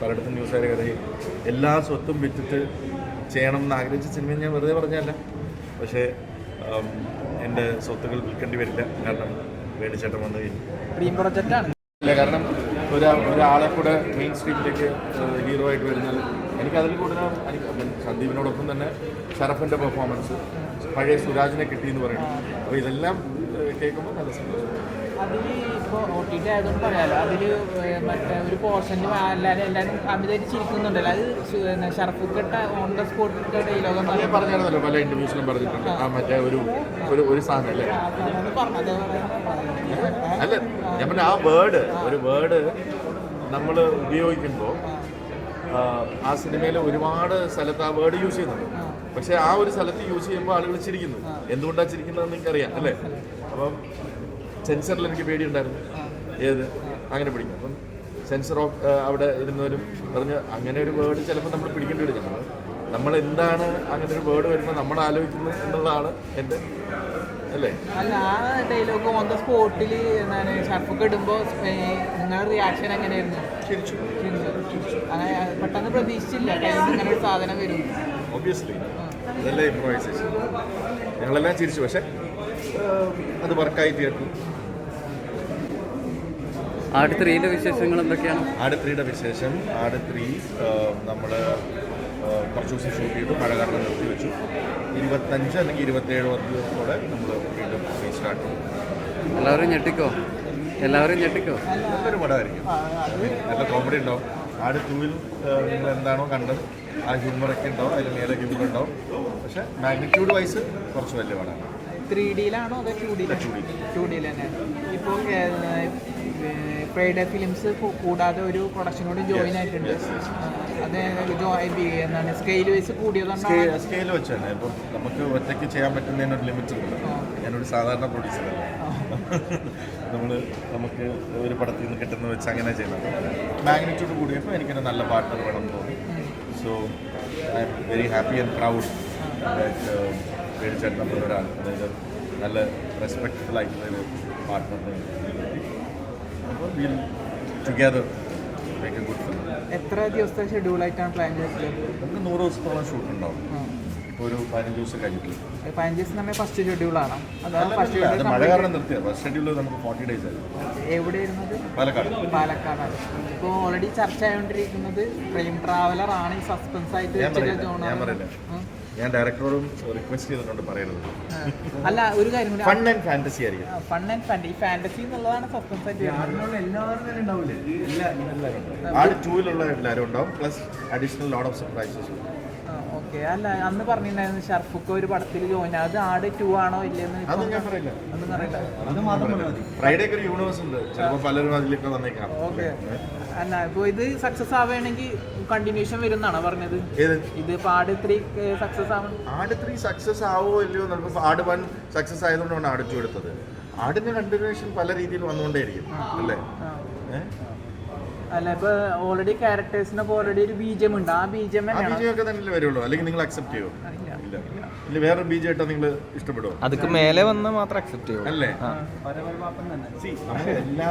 പലയിടത്തും ന്യൂസുകാർ കഥയും എല്ലാ സ്വത്തും വിറ്റിട്ട് ചെയ്യണം എന്ന് ആഗ്രഹിച്ച സിനിമ ഞാൻ വെറുതെ പറഞ്ഞല്ല പക്ഷേ എന്റെ സ്വത്തുകൾ വിൽക്കേണ്ടി വരില്ല. കാരണം വേണിച്ചേട്ടൻ വന്നു കഴിഞ്ഞു. ഇല്ല കാരണം ഒരു ഒരാളെ കൂടെ മെയിൻ സ്ട്രീമിലേക്ക് ഹീറോ ആയിട്ട് വരുന്നത് എനിക്ക് അതിൽ കൂടുതൽ എനിക്ക് സന്ദീപിനോടൊപ്പം തന്നെ ഷറഫിന്റെ പെർഫോമൻസ് പഴയ സുരാജിനെ കിട്ടിയെന്ന് പറയുന്നത് അപ്പോൾ ഇതെല്ലാം കേൾക്കുമ്പോൾ നല്ല സന്തോഷം. അതിൽ ഇപ്പോൾ ഒ ടി ടി ആയതുകൊണ്ട് പറയാമല്ലോ അതിൽ മറ്റേ ഒരു പോർഷനിൽ എല്ലാവരും എല്ലാവരും അമിതായിട്ട് ചിരിക്കുന്നുണ്ടല്ലോ. അത് ഷർഫുക്കട്ട ഓൺ ദ സ്പോട്ട് ഡയലോഗ് പറഞ്ഞായിരുന്നല്ലോ പല ഇന്റർവ്യൂസിലും പറഞ്ഞിട്ടുണ്ട്. ആ. മറ്റേ ഒരു ഒരു ഒരു സാധനം അല്ലേ? അല്ല ഞാൻ പറഞ്ഞ ആ വേർഡ് ഒരു വേർഡ് നമ്മൾ ഉപയോഗിക്കുമ്പോൾ ആ. സിനിമയിൽ ഒരുപാട് സ്ഥലത്ത് ആ വേർഡ് യൂസ് ചെയ്യുന്നുണ്ട്. പക്ഷെ ആ ഒരു സ്ഥലത്ത് യൂസ് ചെയ്യുമ്പോൾ ആളുകൾ ചിരിക്കുന്നു. എന്തുകൊണ്ടാണ് ചിരിക്കുന്നതെന്ന് എനിക്കറിയാം അല്ലേ? അപ്പം സെൻസറിൽ എനിക്ക് പേടിയുണ്ടായിരുന്നു. ഏത്? അങ്ങനെ പിടിക്കും. അപ്പം സെൻസർ ഓഫ് അവിടെ ഇരുന്നവരും പറഞ്ഞ് അങ്ങനെ ഒരു വേർഡ് ചിലപ്പോൾ നമ്മൾ പിടിക്കേണ്ടി വരും. നമ്മൾ നമ്മൾ എന്താണ് അങ്ങനെ ഒരു വേർഡ് വരുമ്പോൾ നമ്മൾ ആലോചിക്കുന്നത് എന്നുള്ളതാണ് എന്റെ അല്ലേ? അല്ല ആ ഡയലോഗ് ഓൺ ദ സ്പോട്ടിൽ എന്താണ് ഷർഫൊക്കെ ഇടുമ്പോൾ നിങ്ങളുടെ റിയാക്ഷൻ എങ്ങനെയായിരുന്നു? ചിരിച്ചു. അങ്ങനെ പെട്ടെന്ന് പ്രതീക്ഷിച്ചില്ല. അങ്ങനെ ഇങ്ങനെ ഒരു സാധനം വരും. ഒബ്വിയസ്ലി ഇതെല്ലാം ഇംപ്രൈസേഷൻ ഞങ്ങളെല്ലാം ചിരിച്ചു. പക്ഷെ അത് വർക്കായി തീർന്നു. ആട് ത്രീയുടെ വിശേഷങ്ങൾ എന്തൊക്കെയാണ്? ആട് ത്രീയുടെ വിശേഷം. ആട് ത്രീ നമ്മൾ കുറച്ച് ദിവസം ഷൂട്ട് ചെയ്തു മഴ കാരണം നിർത്തി വെച്ചു. ഇരുപത്തഞ്ച് അല്ലെങ്കിൽ ഇരുപത്തേഴ് ദിവസത്തോടെ നമ്മൾ വീണ്ടും സ്റ്റാർട്ട് ചെയ്യും എല്ലാവരും ഞെട്ടിക്കോ? എല്ലാവരും ഞെട്ടിക്കോ? നല്ലൊരു പടമായിരിക്കും. നല്ല കോമഡി ഉണ്ടാവും. ആട് ടൂവിൽ നിങ്ങൾ എന്താണോ കണ്ടത് ആ ഹ്യൂമറൊക്കെ ഉണ്ടാവും അതിൽ മേലെ ഹ്യൂമർ ഉണ്ടാവും. പക്ഷേ മാഗ്നിറ്റ്യൂഡ് വൈസ് കുറച്ച് വലിയ പടമാണ്. ത്രീ ഡിയിലാണോ അതോ ടു ഡി. 2D. ടു ഡിയിൽ തന്നെ ഇപ്പോൾ ഫ്രൈഡേ ഫിലിംസ് കൂടാതെ ഒരു പ്രൊഡക്ഷനോട് ജോയിൻ ആയിട്ടുണ്ട്. അത് എന്താണ് സ്കെയിൽ വൈസ് കൂടിയതുകൊണ്ടാണ് സ്കെയിൽ വെച്ച് തന്നെ ഇപ്പം നമുക്ക് ഒറ്റയ്ക്ക് ചെയ്യാൻ പറ്റുന്നതിനൊരു ലിമിറ്റ് ഉണ്ട്. ഞാനൊരു സാധാരണ പ്രൊഡ്യൂസറല്ല നമ്മൾ നമുക്ക് ഒരു പടത്തിൽ നിന്ന് കിട്ടുന്ന വെച്ച് അങ്ങനെ ചെയ്യുന്നത് മാഗ്നിറ്റ്യൂഡ് കൂടിയപ്പോൾ എനിക്കൊരു നല്ല പാർട്ട്ണർ വേണം തോന്നി. So I am very happy and proud പേടിച്ചേട്ടൻ നമ്മൾ ഒരാൾ അതായത് നല്ല റെസ്പെക്ട്ഫുൾ ആയിട്ടുള്ള ഒരു പാർട്ട്ണറിനെ അപ്പോൾ will together make a good film എത്ര ദിവസത്തെ ഷെഡ്യൂളായിട്ടാണ് പ്ലാൻ ചെയ്തിട്ടുള്ളത് നമുക്ക് നൂറ് ദിവസത്തോളം ഷൂട്ട് ഉണ്ടാവും. ഇപ്പോൾ ഒരു പതിനഞ്ച് ദിവസം കഴിഞ്ഞിട്ടില്ല പതിനഞ്ച് ദിവസം നമ്മൾ ഫസ്റ്റ് ഷെഡ്യൂളാണ് അതാണ് അത് മഴ കാരണം നിർത്തിയത് ഫസ്റ്റ് ഷെഡ്യൂൾ നമുക്ക് ഫോർട്ടി ഡേയ്സ് ആയിരുന്നു എവിടെയായിരുന്നത്? പാലക്കാട്. പാലക്കാടാണ് ഇപ്പോൾ ഓൾറെഡി ചർച്ച ആയതുകൊണ്ടിരിക്കുന്നത് ട്രെയിൻ ട്രാവലർ ആണ് ഈ സസ്പെൻസ് ആയിട്ട് ഞാൻ പറയില്ല ഞാൻ ഡയറക്ടറോടും റിക്വസ്റ്റ് ചെയ്തിട്ടുണ്ട് പറയുന്നത് അല്ല ഒരു കാര്യം കൂടി. ഫൺ ആൻഡ് ഫാന്റസി ആയിരിക്കും. ഫൺ ആൻഡ് ഫാന്റസി ഫാന്റസി എന്നുള്ളതാണ് സസ്പെൻസ് വരുന്നത്. ആട് ടൂവിലുള്ള എല്ലാവരും ഉണ്ടാവും. Plus additional load of surprises okay അല്ല അന്ന് പറഞ്ഞിട്ടുണ്ടായിരുന്നു ഷർഫുക്ക് ഒരു പടത്തിൽ ജോയിൻ. അത് ആട് ടു ആണോ ഇല്ലെന്ന് അത് ഞാൻ പറയില്ല. അതൊന്നും അറിയില്ല ഒരു യൂണിവേഴ്സ് ഉണ്ട്. ചിലപ്പോൾ പലരും അതിലേക്ക് വന്നേക്കാം. ഓക്കെ അല്ല? ഇപ്പോൾ ഇത് സക്സസ് ആവുകയാണെങ്കിൽ കണ്ടിന്യൂഷൻ വരുന്നാണോ പറഞ്ഞത്? ഇത് ആട് ത്രീ സക്സസ് ആവണം ആട് ത്രീ സക്സസ് ആവോ ഇല്ലയോ ആട് വൺ സക്സസ് ആയതുകൊണ്ടാണ് ആട് ടു എടുത്തത്. ആടിന്റെ കണ്ടിന്യൂഷൻ പല രീതിയിൽ വന്നുകൊണ്ടേയിരിക്കും. അല്ലേ? അല്ല ഇപ്പൊ ഓൾറെഡി ക്യാരക്ടേഴ്സിനൊക്കെ ഓൾറെഡി ഒരു ബീജം ഉണ്ട്. ആ ബീജം ആ ബീജമൊക്കെ തന്നെ വരുള്ളൂ. അല്ലെങ്കിൽ നിങ്ങൾ അക്സെപ്റ്റ് ചെയ്യോ? ഇല്ല. ഇല്ല. വേറെ ബീജം ഇട്ടാ നിങ്ങൾ ഇഷ്ടപ്പെടുമോ അതൊക്കെ മേലെ വന്ന് മാത്രം അക്സെപ്റ്റ് ചെയ്യും? അല്ലേ? See, നമ്മുടെ എല്ലാ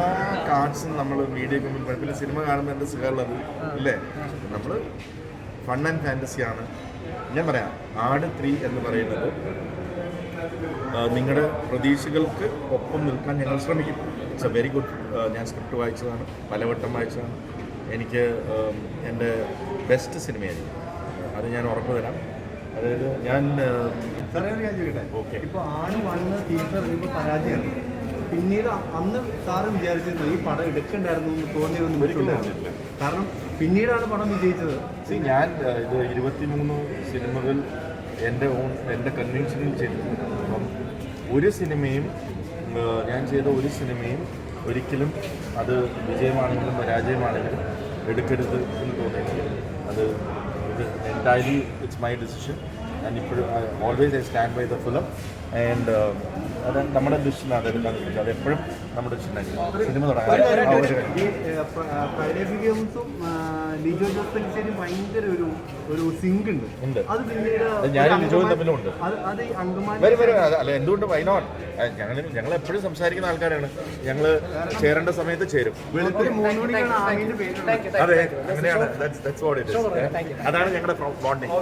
കാർഡ്സും നമ്മൾ മീഡിയക്ക് മുമ്പിൽ പിന്നെ സിനിമ കാണുമ്പോൾ എന്റെ സുഖമുള്ളത്? അല്ലേ നമ്മൾ ഫൺ ആൻഡ് ഫാന്റസിയാണ് ഞാൻ പറയാം ആട് ത്രീ എന്ന് പറയുന്നത് നിങ്ങളുടെ പ്രതീക്ഷകൾക്ക് ഒപ്പം നിൽക്കാൻ ഞങ്ങൾ ശ്രമിക്കും. ഇറ്റ്സ് എ വെരി ഗുഡ് ഞാൻ സ്ക്രിപ്റ്റ് വായിച്ചതാണ് പലവട്ടം വായിച്ചതാണ്. എനിക്ക് എന്റെ ബെസ്റ്റ് സിനിമയായിരിക്കും. അത് ഞാൻ ഉറപ്പ് തരാം. അതായത് ഞാൻ ഓക്കെ. ഇപ്പോൾ ആണ് വന്ന് തിയേറ്റർ പരാജയമാണ് പിന്നീട് അന്ന് സാറ് വിചാരിച്ചിരുന്നു ഈ പടം എടുക്കണ്ടായിരുന്നു എന്ന് തോന്നിയതൊന്നും പറ്റില്ല കാരണം പിന്നീടാണ് പടം വിജയിച്ചത്. ഞാൻ ഇത് ഇരുപത്തിമൂന്ന് സിനിമകൾ എന്റെ ഓൺ എന്റെ കൺവെൻഷനിൽ ചെയ്തിട്ടുണ്ട്. അപ്പം ഒരു സിനിമയും ഞാൻ ചെയ്ത ഒരു സിനിമയും ഒരിക്കലും അത് വിജയമാണെങ്കിലും പരാജയമാണെങ്കിലും എടുക്കരുത് എന്ന് തോന്നിയിട്ടില്ല. അത് ഇത് എന്റയർലി ഇറ്റ്സ് മൈ ഡിസിഷൻ ഞാൻ ഇപ്പോഴും always I stand by the film and അത് നമ്മുടെ ഡിസിഷൻ അത് എടുക്കാൻ ശ്രമിച്ചു അത് എപ്പോഴും നമ്മുടെ ഡിസിഷനായിരിക്കും സിനിമ തുടങ്ങാൻ ഞാനും ലിജോയും അങ്കമാലി- ഉണ്ട്. അത് അത് വരും വരും. അത് അല്ല എന്തുകൊണ്ട്? വൈനോട്ട് ഞങ്ങൾ ഞങ്ങൾ എപ്പോഴും സംസാരിക്കുന്ന ആൾക്കാരാണ്. ഞങ്ങൾ ചേരേണ്ട സമയത്ത് ചേരും. അതെ അങ്ങനെയാണ്. അതാണ് ഞങ്ങളുടെ ബോണ്ടിങ്